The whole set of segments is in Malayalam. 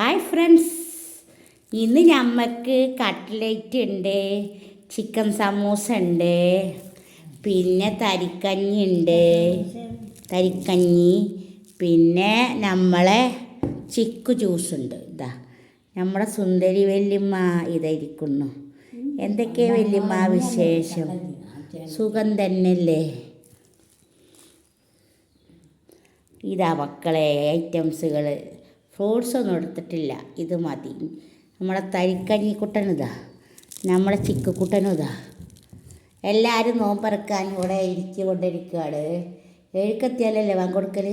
ഹായ് ഫ്രണ്ട്സ് ഇന്ന് ഞമ്മക്ക് കട്ട്ലേറ്റ് ഉണ്ട് ചിക്കൻ സമൂസ ഉണ്ട് പിന്നെ തരിക്കഞ്ഞി ഉണ്ട് തരിക്കഞ്ഞി പിന്നെ നമ്മളെ ചിക്കു ജ്യൂസ് ഉണ്ട് ഇതാ നമ്മുടെ സുന്ദരി വല്യമ്മ ഇതായിരിക്കുന്നു. എന്തൊക്കെയാ വല്യമ്മ വിശേഷം? സുഖം തന്നെയല്ലേ? ഇതാ മക്കളെ ഐറ്റംസുകൾ ഫ്രൂട്ട്സ് ഒന്നും എടുത്തിട്ടില്ല. ഇത് മതി. നമ്മളെ തരിക്കഞ്ഞി കുട്ടനുതാ. നമ്മളെ ചിക്കുക്കുട്ടനും ഇതാ എല്ലാവരും നോമ്പറക്കാൻ ഇവിടെ ഇരിച്ചു കൊണ്ടിരിക്കുകയാണ് എഴുക്കെത്തിയാലല്ലേ വാങ്ങിക്കൊടുക്കൽ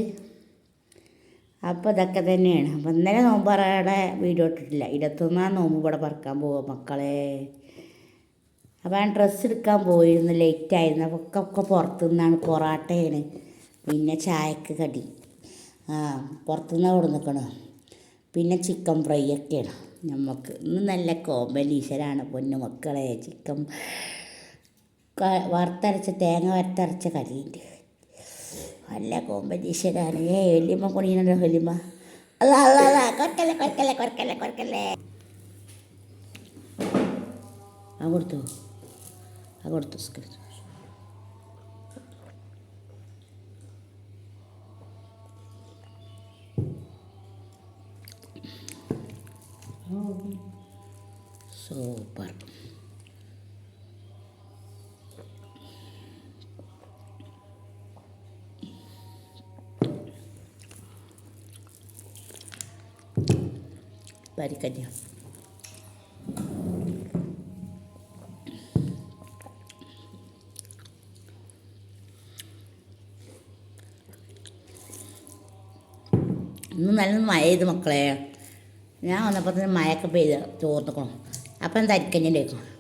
അപ്പോൾ ഇതൊക്കെ തന്നെയാണ്. അപ്പം ഇന്നലെ നോമ്പറയുടെ വീഡിയോ ഇട്ടിട്ടില്ല. ഇരുപത്തൊന്നാം നോമ്പ് ഇവിടെ പറക്കാൻ പോവുക മക്കളെ. അപ്പോൾ ഞാൻ ഡ്രസ്സ് എടുക്കാൻ പോയിരുന്നു. ലേറ്റായിരുന്നു അപ്പോൾ ഒക്കെ ഒക്കെ പുറത്തുനിന്നാണ് പൊറാട്ടയാണ് പിന്നെ ചായക്ക് കടി. ആ പുറത്തുനിന്നാണ് നിൽക്കണം പിന്നെ ചിക്കൻ ഫ്രൈ ഒക്കെയാണ്. നമുക്ക് ഇന്ന് നല്ല കോമ്പനീഷനാണ് പൊന്നു മക്കളെ ചിക്കൻ വറുത്തരച്ച തേങ്ങ വറുത്തരച്ച കറിയുണ്ട് നല്ല കോമ്പറ്റീഷനാണ് ഏ വലിയമ്മ കുണിയണല്ലോ വലിയമ്മ. അതാ അതാ അല്ല കുറക്കല്ലേ കുറക്കല്ലേ ആ കൊടുത്തു. ആ കൊടുത്തു പരിക്കഞ്ഞ ഇന്ന് നല്ല മഴ മക്കളെ. ഞാൻ വന്നപ്പോൾ തന്നെ മഴയൊക്കെ പെയ്ത് ചോർന്നിക്കണം. അപ്പം തരിക്കഞ്ഞിന്റെ വെക്കും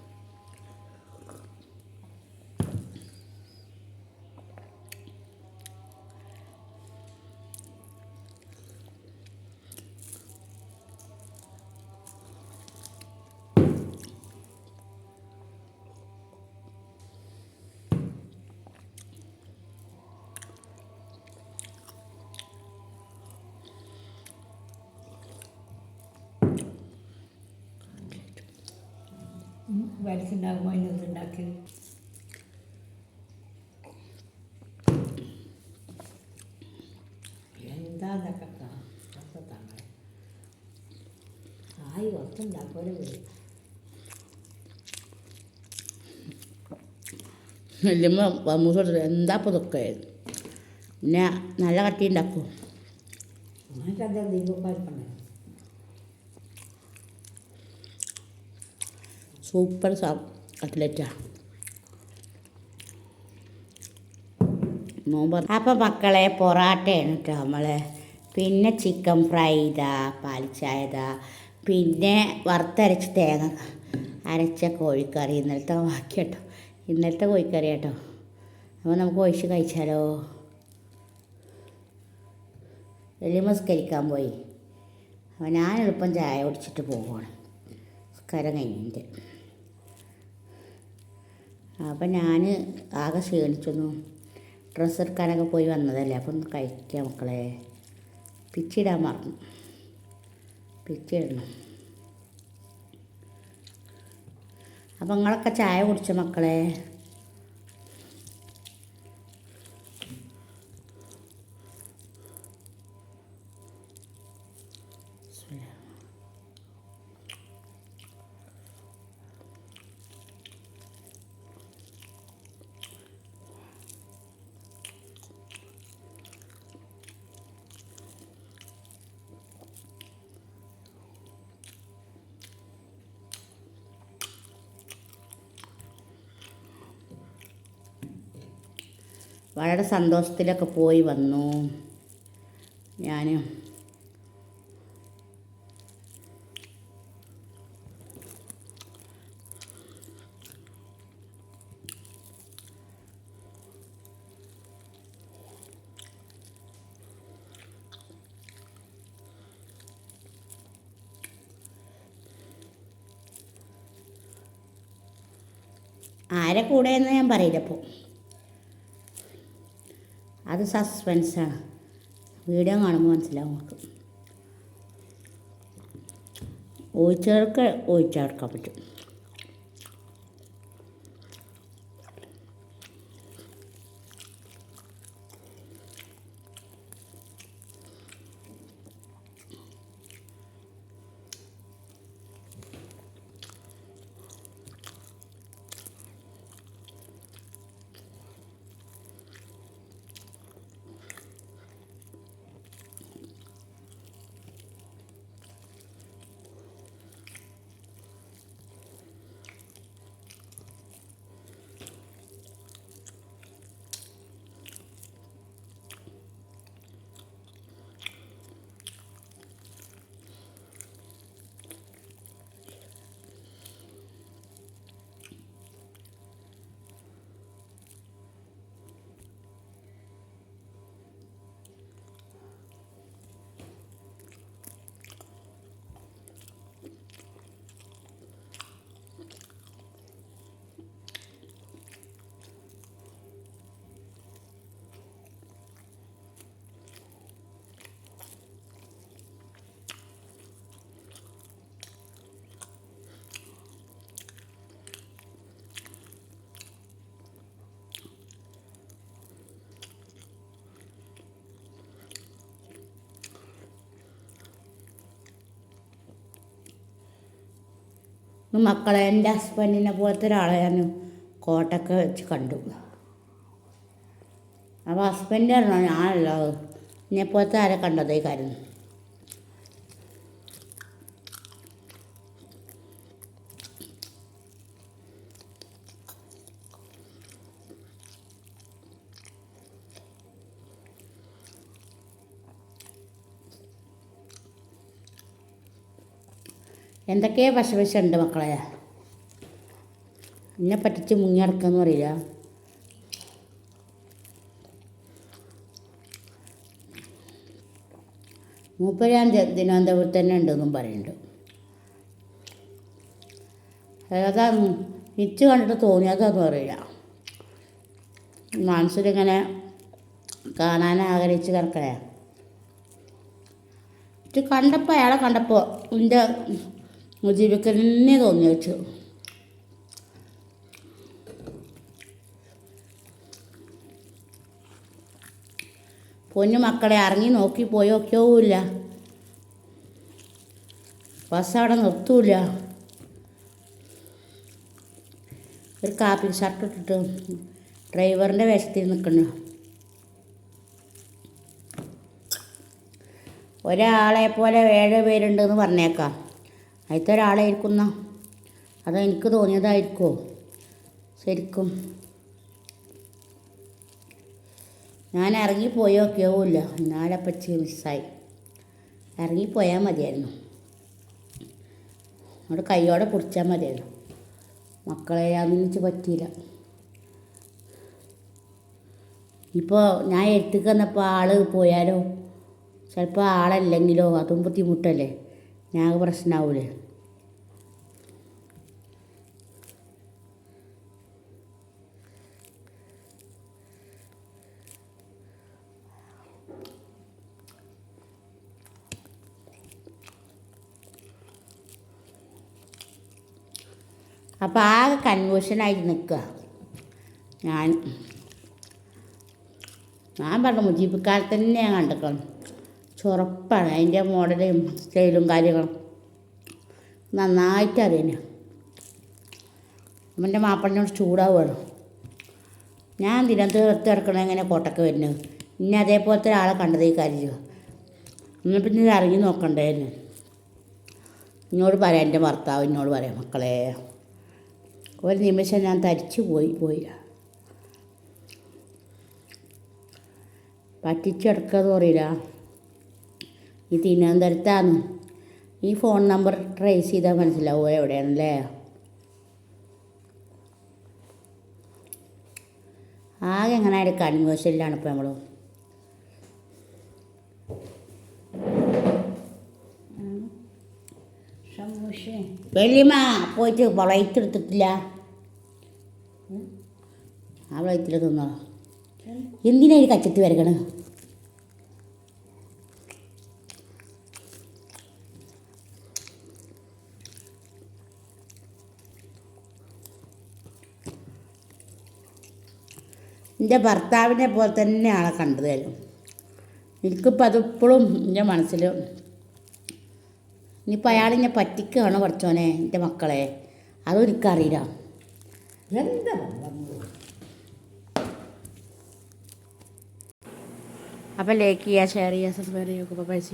വയസ്സുണ്ടാകുമ്പോൾ അതിനകത്ത് ഉണ്ടാക്കി. എന്താ ഇതൊക്കെ താങ്കൾ ആയി കുറച്ചുണ്ടാക്കുമല്ലോ വരും വലിയമ്മ വമ്മൂസോട് എന്താ ഇപ്പോൾ ഇതൊക്കെ? പിന്നെ നല്ല കട്ടി ഉണ്ടാക്കും. എന്നിട്ട് അത് ദീപപ്പാൽപ്പുണ്ട് സൂപ്പർ സാ കട്ട്ലറ്റാ നോമ്പ് അപ്പം മക്കളെ പൊറാട്ടയാണ് കേട്ടോ നമ്മൾ പിന്നെ ചിക്കൻ ഫ്രൈ ഇതാ പാലിച്ചായ പിന്നെ വറുത്തരച്ച് തേങ്ങ അരച്ച കോഴിക്കറി ഇന്നലത്തെ ബാക്കി കേട്ടോ ഇന്നലത്തെ കോഴിക്കറി കേട്ടോ അപ്പോൾ നമുക്ക് ഒഴിച്ച് കഴിച്ചാലോ? വലിയ മസ്കരിക്കാൻ പോയി. അപ്പോൾ ഞാൻ എളുപ്പം ചായ കുടിച്ചിട്ട് പോവുകയാണ് സ്കരം കഴിഞ്ഞിട്ട്. അപ്പം ഞാൻ ആകെ ക്ഷീണിച്ചൊന്നു. ഡ്രസ്സ് എടുക്കാനൊക്കെ പോയി വന്നതല്ലേ അപ്പം ഒന്ന് മക്കളെ. പിച്ചിടാൻ മറന്നു. പിച്ചിടണം അപ്പം നിങ്ങളൊക്കെ ചായ കുടിച്ച മക്കളെ? വളരെ സന്തോഷത്തിലൊക്കെ പോയി വന്നു. ഞാൻ ആരെ കൂടെയെന്ന് ഞാൻ പറയില്ല ഇപ്പോൾ അത് സസ്പെൻസാണ് വീഡിയോ കാണുമ്പോൾ മനസ്സിലാവും നമുക്ക്. ഒഴിച്ചവർക്ക് ഒഴിച്ചെടുക്കാൻ പറ്റും. മക്കളെ എന്റെ ഹസ്ബൻഡിനെ പോലത്തെ ഒരാളെ ഞാൻ കോട്ടൊക്കെ വെച്ച് കണ്ടു. അപ്പോൾ ഹസ്ബൻഡ് പറഞ്ഞു ഞാനല്ലോ എന്നെ പോലത്തെ ആരെ കണ്ടതേ? കാര്യം. എന്തൊക്കെയോ പശപശുണ്ട് മക്കളെ? എന്നെ പറ്റിച്ച് മുങ്ങി നടക്കാന്ന് പറയില്ല. മൂപ്പരാം തിരുവനന്തപുരത്ത് തന്നെ ഉണ്ടെന്നും പറയുന്നുണ്ട്. ഏതാ ഇച്ച് കണ്ടിട്ട് തോന്നിയതാന്ന് പറയില്ല. മനസ്സിലിങ്ങനെ കാണാൻ ആഗ്രഹിച്ച് കിടക്കണേ ഇത് കണ്ടപ്പോൾ അയാളെ കണ്ടപ്പോൾ എന്റെ ജീവിക്കലിനെ തോന്നി വെച്ചു. പൊന്നു മക്കളെ ഇറങ്ങി നോക്കി പോയോക്കോവില്ല ബസ് അവിടെ നിർത്തൂല. ഒരു കാപ്പി ഷർട്ട് ഇട്ടിട്ട് ഡ്രൈവറിന്റെ വേഷത്തിൽ നിൽക്കുന്നു. ഒരാളെ പോലെ ഏഴ് പേരുണ്ടെന്ന് പറഞ്ഞേക്കാം. അതിലത്തെ ഒരാളായിരിക്കുന്ന അത് എനിക്ക് തോന്നിയതായിരിക്കുമോ ശരിക്കും. ഞാൻ ഇറങ്ങിപ്പോയോ നോക്കിയോവില്ല എന്നാലെ പറ്റി മിസ്സായി. ഇറങ്ങിപ്പോയാൽ മതിയായിരുന്നു. അവിടെ കൈയോടെ പിടിച്ചാൽ മതിയായിരുന്നു. മക്കളെ അതിനിച്ച് പറ്റിയില്ല. ഇപ്പോൾ ഞാൻ എടുത്തേക്ക് വന്നപ്പോൾ ആൾ പോയാലോ? ചിലപ്പോൾ ആളല്ലെങ്കിലോ? അതും ബുദ്ധിമുട്ടല്ലേ? ഞാൻ പ്രശ്നമാവൂലേ അപ്പോൾ ആകെ കൺഫ്യൂഷനായിട്ട് നിൽക്കുക ഞാൻ ഞാൻ പറഞ്ഞു മുജീബിക്കാലത്ത് തന്നെ ഞാൻ കണ്ടിക്കണം ചുറപ്പാണ് അതിന്റെ മോഡലും സ്റ്റൈലും കാര്യങ്ങളും നന്നായിട്ട് അറിയണം. അവന്റെ മാപ്പിളിനോട് ചൂടാവുകയാണ്. ഞാൻ തിരുവനന്തപുരത്ത് ഇറക്കണ എങ്ങനെ കോട്ടക്ക് വരുന്നത്? ഇനി അതേപോലത്തെ ഒരാളെ കണ്ടതേ കാര്യം എന്നാൽ പിന്നെ ഇത് ഇറങ്ങി നോക്കണ്ടായിരുന്നു എന്നോട് പറയാം എന്റെ ഭർത്താവ് എന്നോട് പറയാം മക്കളെ. ഒരു നിമിഷം ഞാൻ തരിച്ചു പോയി പോയി. പറ്റിച്ചെടുക്കാന്ന് പറയില്ല. ഈ തിരുവനന്തപുരത്താണ്. ഈ ഫോൺ നമ്പർ ട്രേസ് ചെയ്താൽ മനസ്സിലാവും എവിടെയാണല്ലേ? ആകെ എങ്ങനെ ഒരു കൺവേഴ്സനിലാണ് ഇപ്പോൾ നമ്മൾ വലിയമ്മ പോയിട്ട് ഫ്ലൈറ്റ് എടുത്തിട്ടില്ല. ആ ഫ്ലൈറ്റിൽ തിന്നോ? എന്തിനാ ഈ കച്ചത്ത് വരകണ് എന്റെ ഭർത്താവിനെ പോലെ തന്നെ ആളെ കണ്ടു തരും എനിക്കിപ്പോൾ അതിപ്പോഴും എന്റെ മനസ്സിൽ ഇനിയിപ്പോൾ അയാൾ എന്നെ പറ്റിക്കുകയാണ് പഠിച്ചോനെ എന്റെ മക്കളെ? അതും എനിക്കറിയില്ല. എന്താ അപ്പോൾ ലൈക്ക് ചെയ്യുക ഷെയർ ചെയ്യുക സബ്സ്ക്രൈബ് ചെയ്യുക പൈസ